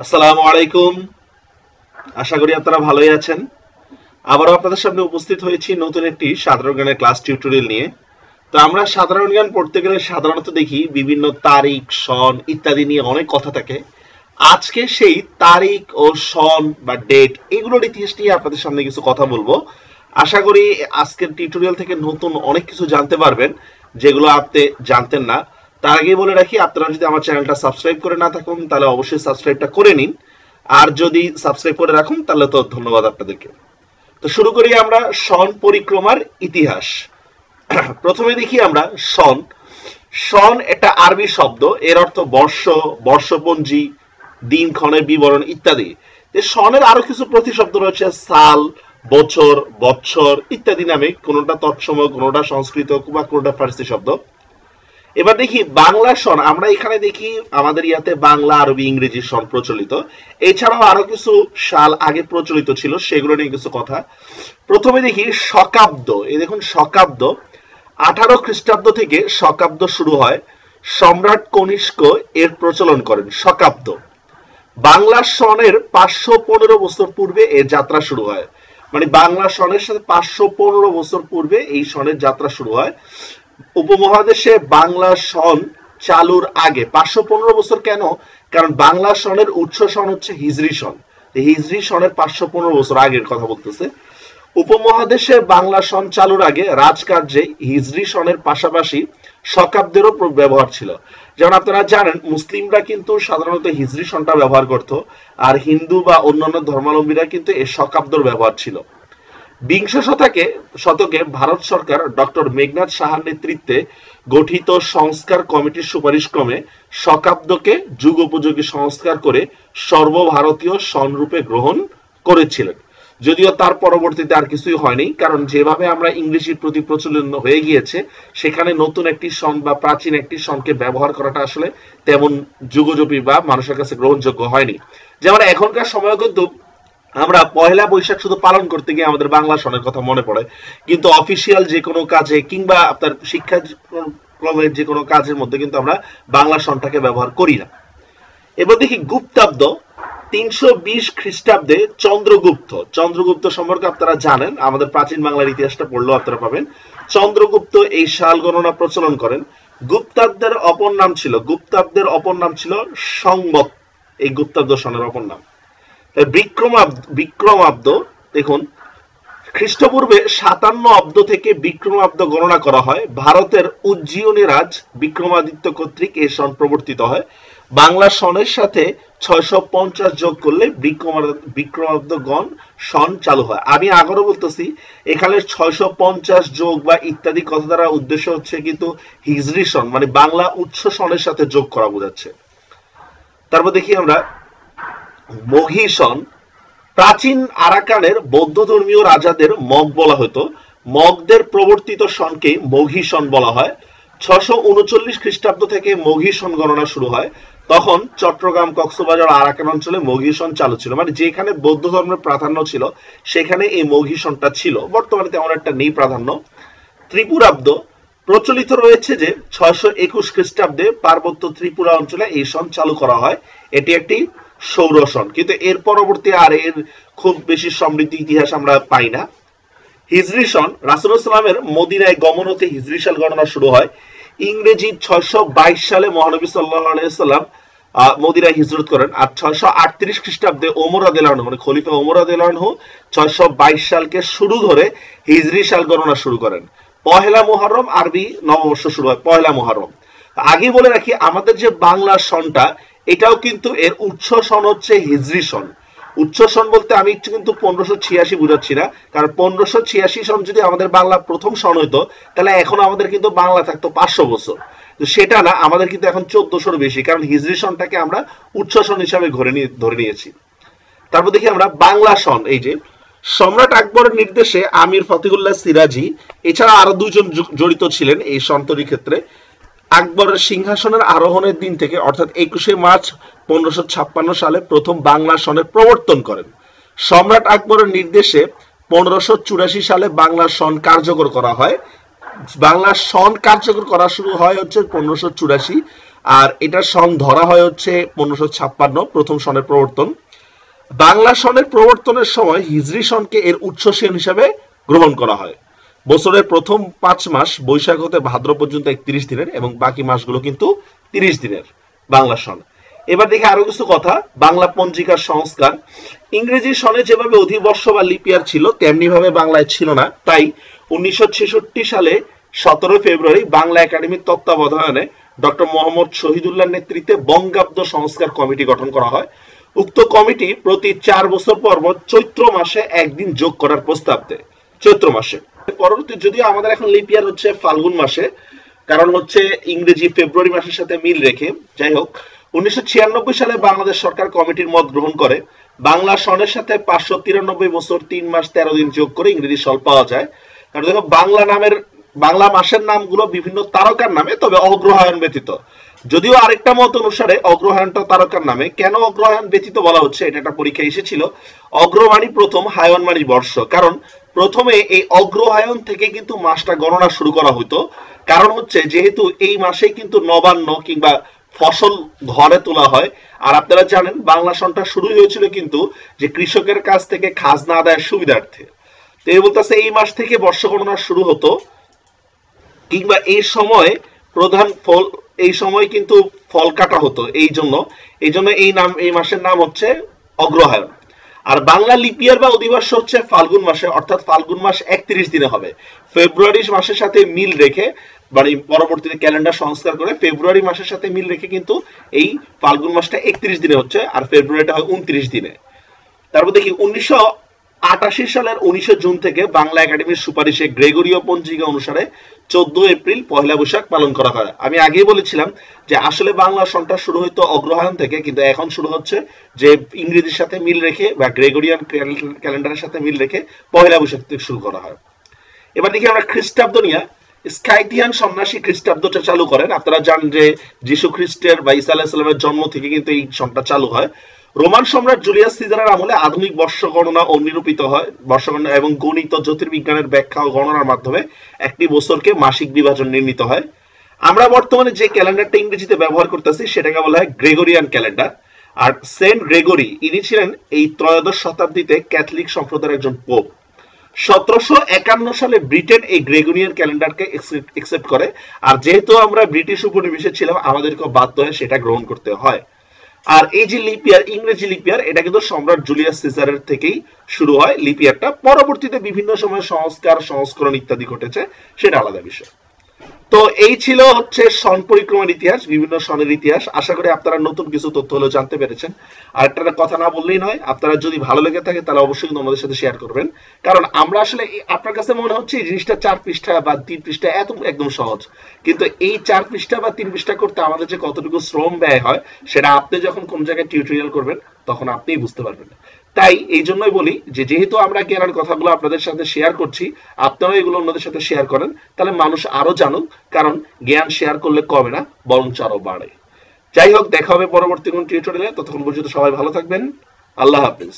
আসসালামু আলাইকুম। আশা করি আপনারা ভালোই আছেন। আবারও আপনাদের সামনে উপস্থিত হয়েছি নতুন একটি সাধারণ জ্ঞানের ক্লাস টিউটোরিয়াল নিয়ে। তো আমরা সাধারণ জ্ঞান পড়তে গেলে সাধারণত দেখি বিভিন্ন তারিখ, সন ইত্যাদি নিয়ে অনেক কথা থাকে। আজকে সেই তারিখ ও সন বা ডেট এগুলোর ইতিহাস নিয়ে আপনাদের সামনে কিছু কথা বলব। আশা করি আজকের টিউটোরিয়াল থেকে নতুন অনেক কিছু জানতে পারবেন, যেগুলো আপনি জানতেন না। তার আগে বলে রাখি, আপনারা যদি আমার চ্যানেলটা সাবস্ক্রাইব করে না থাকুন, তাহলে অবশ্যই সাবস্ক্রাইবটা করে নিন। আর যদি সাবস্ক্রাইব করে রাখুন, তাহলে তো ধন্যবাদ আপনাদেরকে। তো শুরু করি আমরা সন পরিক্রমার ইতিহাস। প্রথমে দেখি আমরা সন। সন একটা আরবি শব্দ, এর অর্থ বর্ষ, বর্ষপঞ্জি দিনক্ষণের বিবরণ ইত্যাদি। সনের আরও কিছু প্রতিশব্দ রয়েছে, সাল, বছর, বৎসর ইত্যাদি নামে। কোনোটা তৎসম কোনোটা সংস্কৃত, বা কোনোটা ফার্সি শব্দ। এবার দেখি বাংলা সন আমরা এখানে দেখি আমাদের ইয়াতে বাংলা, আরবি, ইংরেজি সন প্রচলিত। এছাড়াও আরও কিছু সাল আগে প্রচলিত ছিল, সেগুলো নিয়ে কিছু কথা। প্রথমে দেখি, শকাব্দ। এই দেখুন, শকাব্দ। আঠারো খ্রিস্টাব্দ থেকে শকাব্দ শুরু হয়। সম্রাট কনিষ্ক এর প্রচলন করেন, শকাব্দ। বাংলা সনের পাঁচশো পনেরো বছর পূর্বে এর যাত্রা শুরু হয়। মানে বাংলা সনের সাথে পাঁচশো পনেরো বছর পূর্বে এই সনের যাত্রা শুরু হয়। উপমহাদেশে বাংলা সন চালুর আগে। পাঁচশো পনেরো বছর কেন? কারণ বাংলা সনের উৎস সন হচ্ছে হিজরি সন। হিজরি সনের পাঁচশো পনেরো বছর আগের কথা বলতেছে। উপমহাদেশে বাংলা সন চালুর আগে রাজকার্যে হিজরি সনের পাশাপাশি শকাব্দেরও ব্যবহার ছিল। যেমন আপনারা জানেন, মুসলিমরা কিন্তু সাধারণত হিজরি সনটা ব্যবহার করত, আর হিন্দু বা অন্যান্য ধর্মাবলম্বীরা কিন্তু এই শকাব্দর ব্যবহার ছিল। বিংশ শতকে শতকে ভারত সরকার ডক্টর মেঘনাথ সাহার নেতৃত্বে গঠিত সংস্কার কমিটির সুপারিশ ক্রমে শকাব্দকে যুগ উপযোগী সংস্কার করে সর্বভারতীয় সনরূপে গ্রহণ করেছিলেন। যদিও তার পরবর্তীতে আর কিছুই হয়নি, কারণ যেভাবে আমরা ইংরেজির প্রতি প্রচলন হয়ে গিয়েছে, সেখানে নতুন একটি সন বা প্রাচীন একটি সনকে ব্যবহার করাটা আসলে তেমন যুগোপী বা মানুষের কাছে গ্রহণযোগ্য হয়নি। যেমন এখনকার সময় কিন্তু আমরা পয়লা বৈশাখ শুধু পালন করতে গিয়ে আমাদের বাংলা সনের কথা মনে পড়ে, কিন্তু অফিসিয়াল যে কোনো কাজে কিংবা আপনার শিক্ষা ক্রমের যে কোনো কাজের মধ্যে কিন্তু আমরা বাংলা সনটাকে ব্যবহার করি না। এবার দেখি গুপ্তাব্দ তিনশো বিশ খ্রিস্টাব্দে চন্দ্রগুপ্ত চন্দ্রগুপ্ত সম্পর্কে আপনারা জানেন, আমাদের প্রাচীন বাংলার ইতিহাসটা পড়লেও আপনারা পাবেন। চন্দ্রগুপ্ত এই সাল গণনা প্রচলন করেন। গুপ্তাব্দের অপর নাম ছিল, গুপ্তাব্দের অপর নাম ছিল সংবত এই গুপ্তাব্দ সনের অপর নাম। বিক্রমাব্দ বিক্রমাব্দ, দেখুন, খ্রিস্টপূর্বে সাতান্ন অব্দ থেকে বিক্রমাব্দ গণনা করা হয়। ভারতের উজ্জীয়নী রাজ বিক্রমাদিত্য কর্তৃক এই সন প্রবর্তিত হয়। বাংলা সনের সাথে ছয়শো পঞ্চাশ যোগ করলে বিক্রমাব্দ গণ সন চালু হয়। আমি আবারও বলতেছি, এখানে ছয়শো পঞ্চাশ যোগ বা ইত্যাদি কথা দ্বারা উদ্দেশ্য হচ্ছে কিন্তু হিজরি সন মানে বাংলা উৎস সনের সাথে যোগ করা বোঝাচ্ছে। তারপর দেখি আমরা মহিষণ প্রাচীন আরাকানের বৌদ্ধ ধর্মীয় রাজাদের মগ বলা হতো। মগদের প্রবর্তিত সনকে মঘিসন বলা হয়। ছশো উনচল্লিশ খ্রিস্টাব্দ থেকে মঘিসন গণনা শুরু হয়। তখন চট্টগ্রাম কক্সবাজার আরাকান অঞ্চলে মঘিসন চালু ছিল। মানে যেখানে বৌদ্ধ ধর্মের প্রাধান্য ছিল, সেখানে এই মঘিসনটা ছিল। বর্তমানে তেমন একটা নেই প্রাধান্য। ত্রিপুরাব্দ, প্রচলিত রয়েছে যে ছয়শো একুশ খ্রিস্টাব্দে পার্বত্য ত্রিপুরা অঞ্চলে এই সন চালু করা হয়। এটি একটি সৌরসন কিন্তু এর পরবর্তী আর এর খুব বেশি সমৃদ্ধ ইতিহাস আমরা পাই না। হিজরি সন, রাসুল ইসলামের মদিনায় গমন হতে হিজরি গণনা শুরু হয়। ইংরেজি ছয়শো বাইশ সালে মহানবী সাল্লাহ আলাইসাল্লাম মদিনায় হিজরত করেন। আর ছয়শো আটত্রিশ খ্রিস্টাব্দে ওমর আদেলানহু মানে খলিফা ওমর আদেলানহু ছয়শো বাইশ সালকে শুরু ধরে হিজরি সাল গণনা শুরু করেন। পহেলা মুহরম আরবি নববর্ষ শুরু হয়, পহেলা মুহরম আগে বলে রাখি, আমাদের যে বাংলা সনটা, এটাও কিন্তু এর উৎস সন হচ্ছে হিজরি সন। উচ্চ সন বলতে আমি কিন্তু পনেরোশো ছিয়াশি বুঝাচ্ছি না। কারণ পনেরোশো ছিয়াশি সন যদি আমাদের বাংলা প্রথম সন হইতো, তাহলে এখন আমাদের কিন্তু বাংলা থাকতো পাঁচশো বছর। তো সেটা না, আমাদের কিন্তু এখন চোদ্দশোর বেশি, কারণ হিজরি সনটাকে আমরা উচ্চ সন হিসাবে ধরে নিয়ে, ধরে নিয়েছি। তারপর দেখি আমরা বাংলা সন, এই যে সম্রাট আকবরের নির্দেশে আমির ফতিকুল্লাহ সিরাজি, এছাড়া আরও দুজন জড়িত ছিলেন এই সন্তরী ক্ষেত্রে। আকবরের সিংহাসনের আরোহণের দিন থেকে, অর্থাৎ একুশে মার্চ পনেরোশো ছাপ্পান্ন সালে প্রথম বাংলা সনের প্রবর্তন করেন। সম্রাট আকবরের নির্দেশে পনেরোশো চুরাশি সালে বাংলা সন কার্যকর করা হয়। বাংলা সন কার্যকর করা শুরু হয় হচ্ছে পনেরোশো চুরাশি, আর এটা সন ধরা হয় হচ্ছে পনেরোশো ছাপ্পান্ন, প্রথম সনের প্রবর্তন। বাংলা সনের প্রবর্তনের সময় হিজরি সনকে এর উচ্চ সেন হিসাবে গ্রহণ করা হয়। বছরের প্রথম পাঁচ মাস বৈশাখ হতে ভাদ্র পর্যন্ত একত্রিশ দিনের এবং বাকি মাসগুলো কিন্তু তিরিশ দিনের বাংলা সন। এবার দেখে আরও কিছু কথা, বাংলা পঞ্জিকার সংস্কার। ইংরেজি সনে যেভাবে অধিবর্ষ বা লিপিয়ার ছিল তেমনি ভাবে বাংলায় ছিল না। তাই উনিশশো সালে সতেরো ফেব্রুয়ারি বাংলা একাডেমির তত্ত্বাবধানে ডক্টর মোহাম্মদ শহীদুল্লাহ নেতৃত্বে বঙ্গাব্দ সংস্কার কমিটি গঠন করা হয়। উক্ত কমিটি প্রতি চার বছর পর চৈত্র মাসে একদিন যোগ করার প্রস্তাব দেয়। চৈত্র মাসে। পরবর্তী যদিও আমাদের এখন লিপিয়ার হচ্ছে ফাল্গুন মাসে, কারণ হচ্ছে ইংরেজি ফেব্রুয়ারি মাসের সাথে মিল রেখে, যাই হোক, উনিশশো সালে বাংলাদেশ সরকার কমিটির মত গ্রহণ করে। বাংলা সনের সাথে পাঁচশো তিরানব্বই বছর তিন মাস তেরো দিন যোগ করে ইংরেজি সল পাওয়া যায়। কারণ দেখো, বাংলা নামের, বাংলা মাসের নামগুলো বিভিন্ন তারকার নামে, তবে অগ্রহায়ণ ব্যতীত। যদিও আরেকটা মত অনুসারে অগ্রহায়ণটা তারকার নামে, কেন অগ্রহায়ণ ব্যতীত বলা হচ্ছে? এটা একটা পরীক্ষা এসেছিল। অগ্রমানি প্রথম হায়নমানি বর্ষ, কারণ প্রথমে এই অগ্রহায়ণ থেকে কিন্তু মাসটা গণনা শুরু করা হতো কারণ হচ্ছে যেহেতু এই মাসে কিন্তু নবান্ন কিংবা ফসল ঘরে তোলা হয়, আর আপনারা জানেন বাংলা সনটা শুরু হয়েছিল কিন্তু যে কৃষকের কাছ থেকে খাজনা আদায়ের সুবিধার্থে। তো এই বলতেছে এই মাস থেকে বর্ষ গণনা শুরু হতো, কিংবা এই সময় প্রধান ফল, এই সময় কিন্তু ফল কাটা হতো, এই জন্য এই জন্য এই নাম, এই মাসের নাম হচ্ছে অগ্রহায়ণ। আর বাংলা লিপিয়ার বা অধিবাস হচ্ছে ফাল্গুন মাসে, অর্থাৎ ফাল্গুন মাস একত্রিশ দিনে হবে। ফেব্রুয়ারি মাসের সাথে মিল রেখে মানে পরবর্তীতে ক্যালেন্ডার সংস্কার করে ফেব্রুয়ারি মাসের সাথে মিল রেখে কিন্তু এই ফাল্গুন মাসটা একত্রিশ দিনে হচ্ছে, আর ফেব্রুয়ারিটা হয় উনত্রিশ দিনে। তারপর দেখি, উনিশশো আটাশি সালের উনিশে জুন থেকে বাংলা একাডেমির সুপারিশে গ্রেগরীয় পঞ্জিকা অনুসারে চোদ্দ এপ্রিল পয়লা বৈশাখ পালন করা হয়। আমি আগেই বলেছিলাম যে আসলে বাংলা সনটা শুরু হইতো অগ্রহায়ণ থেকে, কিন্তু এখন শুরু হচ্ছে যে ইংরেজির সাথে মিল রেখে বা গ্রেগরিয়ান ক্যালেন্ডারের সাথে মিল রেখে পয়লা বৈশাখ থেকে শুরু করা হয়। এবার দেখি আমরা খ্রিস্টাব্দ নিয়ে স্কাইটিয়ান সন্ন্যাসী খ্রিস্টাব্দটা চালু করেন। আপনারা জানেন যে যীশু খ্রিস্টের বা ইসা আলাহিসাল্লামের জন্ম থেকে কিন্তু এই সনটা চালু হয়। রোমান সম্রাট জুলিয়াস সিজারের আমলে আধুনিক বর্ষ গণনা নিরূপিত হয়। বর্ষ গণনা এবং গণিত, জ্যোতির্বিজ্ঞানের ব্যাখ্যা ও গণনার মাধ্যমে একটি বছরকে মাসিক বিভাজন নির্ণীত হয়। আমরা বর্তমানে যে ক্যালেন্ডারটা ইংরেজিতে ব্যবহার করতেছি, সেটাকে বলা হয় গ্রেগরিয়ান ক্যালেন্ডার। আর সেন্ট গ্রেগরি, ইনি ছিলেন এই ত্রয়োদশ শতাব্দীতে ক্যাথলিক সম্প্রদায়ের একজন পোপ। সতেরোশো একান্ন সালে ব্রিটেন এই গ্রেগরিয়ান ক্যালেন্ডারকে একসেপ্ট করে। আর যেহেতু আমরা ব্রিটিশ উপনিবেশে ছিলাম আমাদেরকে বাধ্য হয়ে সেটা গ্রহণ করতে হয়। আর এই যে লিপিয়ার ইংরেজি লিপিয়ার এটা কিন্তু সম্রাট জুলিয়াস সিজারের থেকেই শুরু হয়। লিপিয়ারটা পরবর্তীতে বিভিন্ন সময় সংস্কার, সংস্করণ ইত্যাদি ঘটেছে, সেটা আলাদা বিষয়। তো এই ছিল হচ্ছে সন পরিক্রমার ইতিহাস, বিভিন্ন সনের ইতিহাস। আশা করি আপনারা নতুন কিছু তথ্য হলেও জানতে পেরেছেন। আর একটা কথা না বললেই নয়, আপনারা যদি ভালো লেগে থাকে তাহলে অবশ্যই কিন্তু আমাদের সাথে শেয়ার করবেন। কারণ আমরা আসলে আপনার কাছে মনে হচ্ছে এই জিনিসটা চার পৃষ্ঠা বা তিন পৃষ্ঠা এত একদম সহজ। কিন্তু এই চার পৃষ্ঠা বা তিন পৃষ্ঠা করতে আমাদের যে কতটুকু শ্রম ব্যয় হয়, সেটা আপনি যখন কোন জায়গায় টিউটোরিয়াল করবেন, তখন আপনিই বুঝতে পারবেন। তাই এই জন্যই বলি যে, যেহেতু আমরা জ্ঞানের কথাগুলো আপনাদের সাথে শেয়ার করছি আপনারা এগুলো অন্যদের সাথে শেয়ার করেন, তাহলে মানুষ আরও জানুক, কারণ জ্ঞান শেয়ার করলে কমে না, বরঞ্চ আরও বাড়ে। যাই হোক, দেখা হবে পরবর্তী কোন টিউটোরিয়ালে ততক্ষণ পর্যন্ত সবাই ভালো থাকবেন। আল্লাহ হাফিজ।